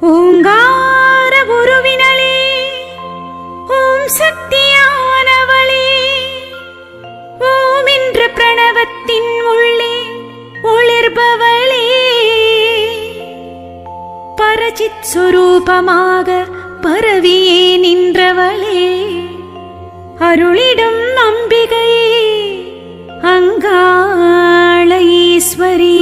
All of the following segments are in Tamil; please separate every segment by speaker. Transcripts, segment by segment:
Speaker 1: ஓங்கார உருவினளே ஓம் சக்தியானவளே ஓம் என்ற பிரணவத்தின் உள்ளே ஒளிர்பவளே. பரஜித் சுரூபமாக பரவியே நின்றவளே அருளிடும் அம்பிகையே அங்கா ஈஸ்வரியே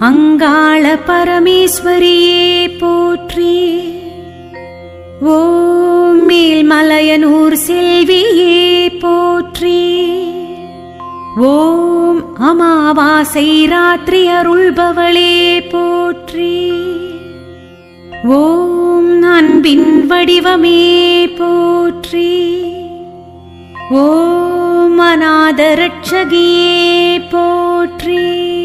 Speaker 1: அங்காள பரமேஸ்வரியே போற்றி. ஓம் மேல்மலையனூர் செல்வியே போற்றி. ஓம் அமாவாசை ராத்திரி அருள்பவளே போற்றி. ஓம் அன்பின் வடிவமே போற்றி. ஓம் அநாதரட்சகியே போற்றி.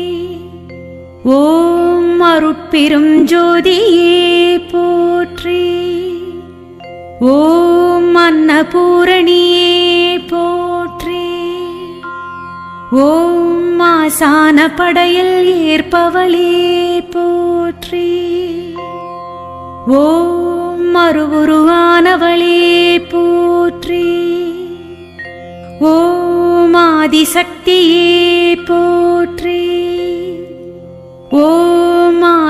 Speaker 1: ஓம் அருட்பெரும் ஜோதியே போற்றி. ஓம் அன்னபூரணியே போற்றி. ஓம் ஆசான படையில் ஏற்பவளே போற்றி. ஓம் மறுவுருவானவளே போற்றி. ஓம் ஆதிசக்தியே போற்றி.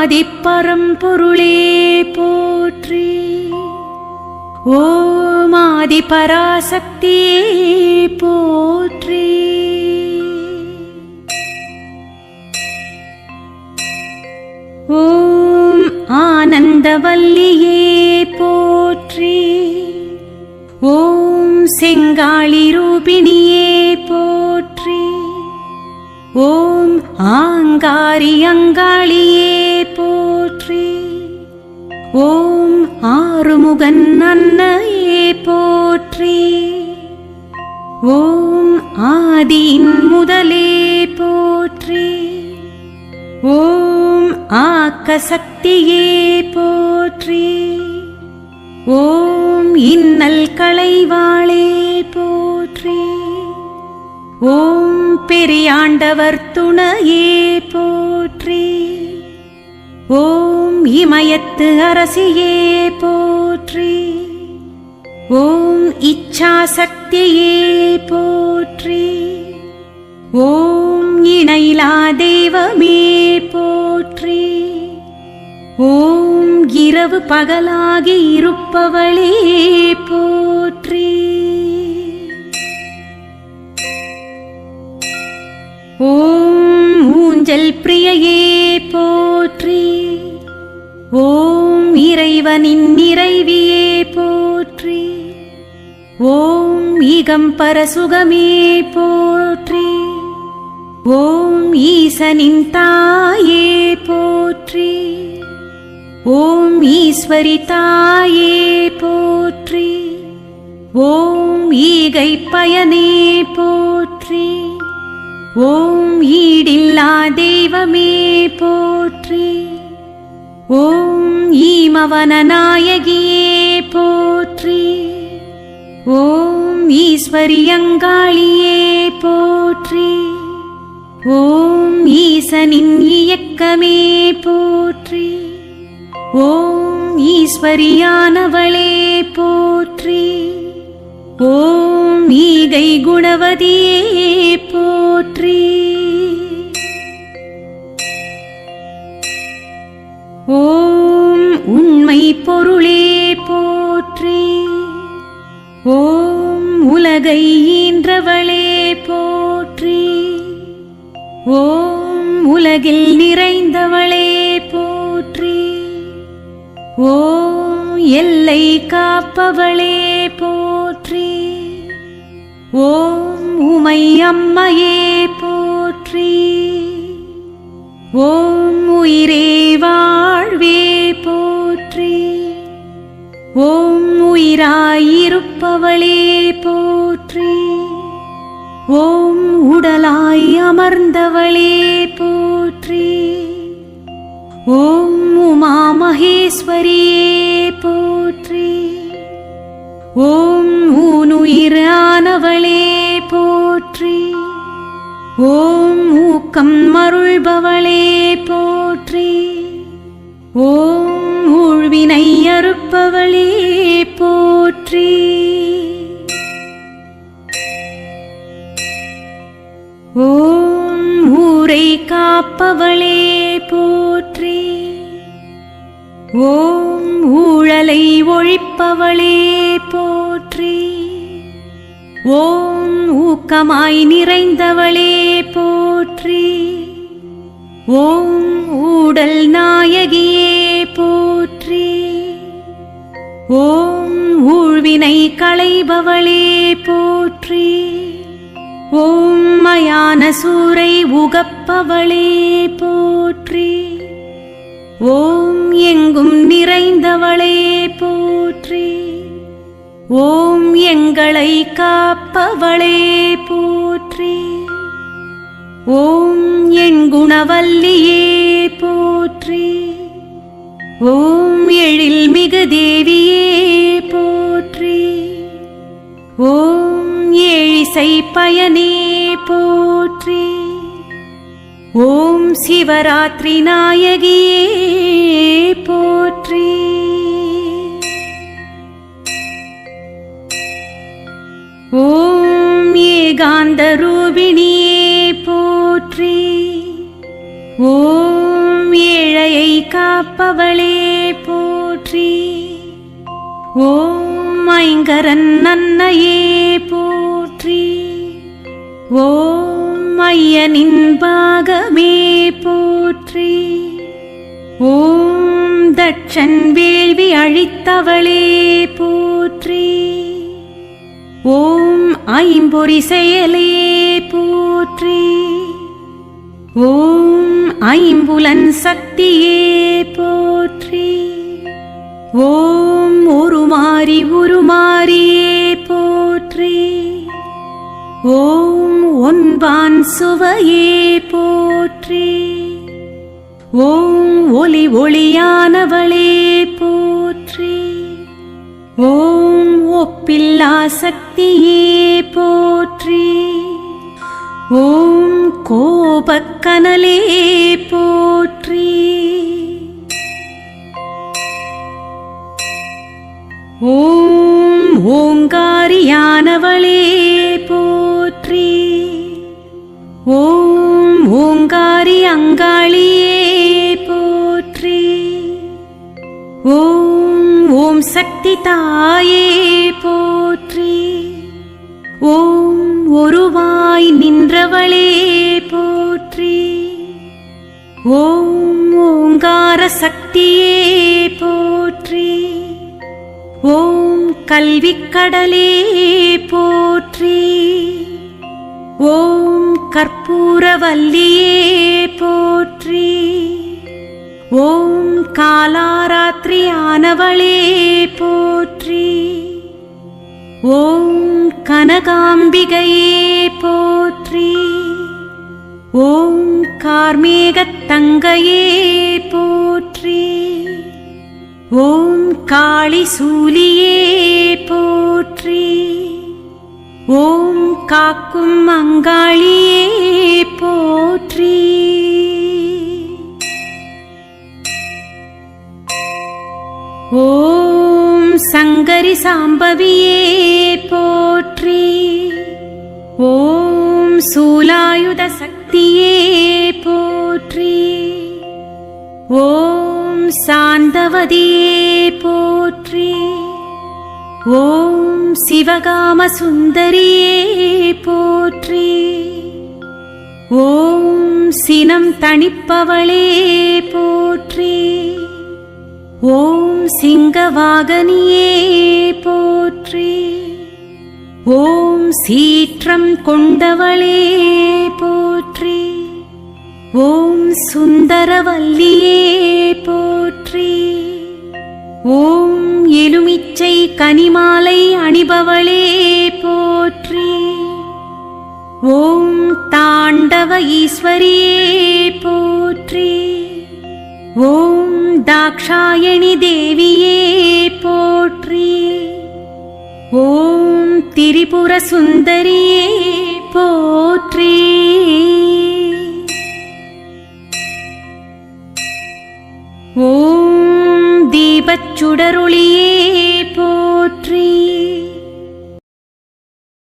Speaker 1: ஆதிப்பரம்பொருளே போற்றி. ஓம் ஆதிபராசக்தியே போற்றி. ஓம் ஆனந்தவல்லியே போற்றி. ஓம் செங்காளி ரூபிணியே போற்றி. ஓம் ஆங்காரி அங்காளியே போற்றி. ஓம் ஆறுமுகன் அன்னையே போற்றி. ஓம் ஆதியின் முதலே போற்றி. ஓம் ஆக்க சக்தியே போற்றி. ஓம் இன்னல் களைவாளே போற்றி. ஓம் பெரியாண்டவர் துணையே போற்றி. இமயத்து அரசியே போற்றி. ஓம் இச்சாசக்தியே போற்றி. ஓம் இணைலா தெய்வமே போற்றி. ஓம் இரவு பகலாகி இருப்பவளே போற்றி. ஓம் ஊஞ்சல் பிரியையே போற்றி. ஓம் இறைவனின் நிறைவியே போற்றி. ஓம் ஈகம்பர சுகமே போற்றி. ஓம் ஈசனின் தாயே போற்றி. ஓம் ஈஸ்வரி தாயே போற்றி. ஓம் ஈகை பயனே போற்றி. ஓம் ஈடில்லா தெய்வமே போற்றி. ஓம் ஈமவன நாயகியே போற்றி. ஓம் ஈஸ்வரியங்காளியே போற்றி. ஓம் ஈசனின் இயக்கமே போற்றி. ஓம் ஈஸ்வரியானவளே போற்றி. ஓம் ஈகை குணவதியே போற்றி. ஓம் உண்மை பொருளே போற்றி. ஓம் உலகை ஈன்றவளே போற்றி. ஓம் உலகில் நிறைந்தவளே போற்றி. ஓம் எல்லை காப்பவளே போற்றி. ஓம் உமை அம்மையே போற்றி. ஓம் உயிரே ஓம் உயிராயிருப்பவளே போற்றி. ஓம் உடலாய் அமர்ந்தவளே போற்றி. ஓம் உமா மகேஸ்வரியே போற்றி. ஓம் ஊனுயிரானவளே போற்றி. ஓம் ஊக்கம் மருள்பவளே போற்றி. ஓம் வினை அறுப்பவளே போற்றி. ஓம் ஊரை காப்பவளே போற்றி. ஓம் ஊழலை ஒழிப்பவளே போற்றி. ஓம் ஊக்கமாய் நிறைந்தவளே போற்றி. ஓம் ஊடல் நாயகி ஓம் ஊழ்வினை களைபவளே போற்றி. ஓம் மயான சூரை உகப்பவளே போற்றி. ஓம் எங்கும் நிறைந்தவளே போற்றி. ஓம் எங்களை காப்பவளே போற்றி. ஓம் என் குணவல்லியே போற்றி. ஓம் எழில் மிகு தேவியே போற்றி. ஓம் ஏழிசை பயனே போற்றி. ஓம் சிவராத்திரி நாயகியே போற்றி. ஓம் ஏகாந்த ரூபிணியே போற்றி. ஓம் காப்பவளே போற்றி. ஓம் ஐங்கரன் நன்னையே போற்றி. ஓம் ஐயனின் பாகமே போற்றி. ஓம் தட்சன் வேள்வி அழித்தவளே போற்றி. ஓம் ஐம்பொறி செயலே போற்றி. ஓம் ஐம்புலன் சக்தியே போற்றி. ஓம் உருமாறி உருமாறியே போற்றி. ஓம் ஒன்பான் சுவையே போற்றி. ஓம் ஒளி ஒளியானவளே போற்றி. ஓம் ஒப்பில்லா சக்தியே போற்றி. ஓம் கோபக்கனலே போற்றி. ஓம் ஓங்காரியானவளே போற்றி. ஓம் ஓங்காரி அங்காளியே போற்றி. ஓம் ஓம் சக்தி தாயே போற்றி. ஓம் ஒருவாய் நின்றவளே போற்றி. ஓம் ஓங்கார சக்தியே போற்றி. ஓம் கல்விக்கடலே போற்றி. ஓம் கற்பூரவல்லியே போற்றி. ஓம் காலாராத்திரியானவளே போற்றி. ஓம் கனகாம்பிகையே போற்றி. ஓம் கார்மேகத் தங்கையே போற்றி. ஓம் காளி சூலியே போற்றி. ஓம் காக்கும் அங்காளியே போற்றி. ஓ சங்கரி சாம்பவியே போற்றி. ஓம் சூலாயுத சக்தியே போற்றி. ஓம் சாந்தவதியே போற்றி. ஓம் சிவகாம சுந்தரியே போற்றி. ஓம் சினம் தணிப்பவளே போற்றி. ஓம் சிங்கவாகனியே போற்றி. ஓம் சீற்றம் கொண்டவளே போற்றி. ஓம் சுந்தரவல்லியே போற்றி. ஓம் எலுமிச்சை கனிமாலை அணிபவளே போற்றி. ஓம் தாண்டவ ஈஸ்வரியே போற்றி. ஓம் தாக்ஷாயணி தேவியே போற்றி. ஓம் திரிபுர சுந்தரியே போற்றி.